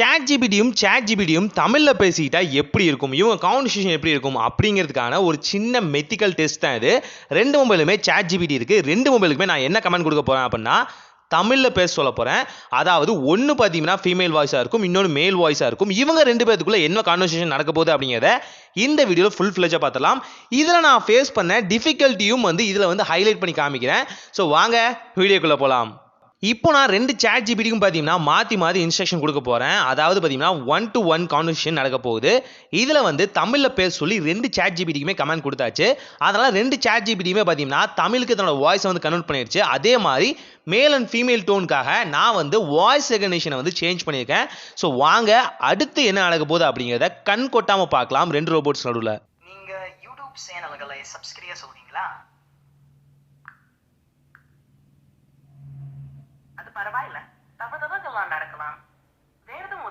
Chat ஜிபிடியும் chat ஜிபிடியும் தமிழில் பேசிக்கிட்டால் எப்படி இருக்கும்? இவங்க கான்வர்சேஷன் எப்படி இருக்கும்? அப்படிங்கிறதுக்கான ஒரு சின்ன மெத்திக்கல் டெஸ்ட் தான் இது. ரெண்டு மொபைலுமே சாட் ஜிபிடி இருக்குது ரெண்டு மொபைலுக்குமே நான் என்ன கமெண்ட் கொடுக்க போகிறேன் அப்படின்னா தமிழில் பேச சொல்ல போகிறேன் அதாவது ஒன்று பார்த்தீங்கன்னா ஃபீமேல் வாய்ஸாக இருக்கும் இன்னொன்று மேல் வாய்ஸாக இருக்கும். இவங்க ரெண்டு பேத்துக்குள்ளே என்ன கான்வர்சேஷன் நடக்க போகுது அப்படிங்கிறத இந்த வீடியோவில் ஃபுல் ஃப்ளெஜாக பார்த்தலாம் இதில் நான் ஃபேஸ் பண்ண டிஃபிகல்ட்டியும் வந்து இதில் வந்து ஹைலைட் பண்ணி காமிக்கிறேன். ஸோ வாங்க வீடியோக்குள்ளே போகலாம் இப்போ நான் ரெண்டு சேட் ஜிபிடிக்கும் பார்த்தீங்கன்னா மாற்றி மாற்றி இன்ஸ்ட்ரக்ஷன் கொடுக்க போகிறேன் அதாவது பார்த்தீங்கன்னா ஒன் டு ஒன் கான்வர்சேஷன் நடக்க போகுது. இதில் வந்து தமிழில் பேச சொல்லி ரெண்டு சேட் ஜிபிடிக்குமே கமெண்ட் கொடுத்தாச்சு. அதனால் ரெண்டு சேட் ஜிபிடியுமே பார்த்தீங்கன்னா தமிழுக்கு தன்னோட வாய்ஸை வந்து கன்வெர்ட் பண்ணிடுச்சு அதே மாதிரி மேல் அண்ட் ஃபீமேல் டோனுக்காக நான் வந்து வாய்ஸ் ரெகனேஷனை வந்து சேஞ்ச் பண்ணியிருக்கேன். ஸோ வாங்க அடுத்து என்ன நடக்க போகுது அப்படிங்கிறத கண் கொட்டாமல் பார்க்கலாம். ரெண்டு ரோபோட்ஸ் நடுவில். நீங்கள் யூடியூப் சேனல்களை சப்ஸ்கிரைப் சொல்கிறீங்களா அது பரவாயில்ல. தவறுதவர்கள்லாம் நடக்கலாம்.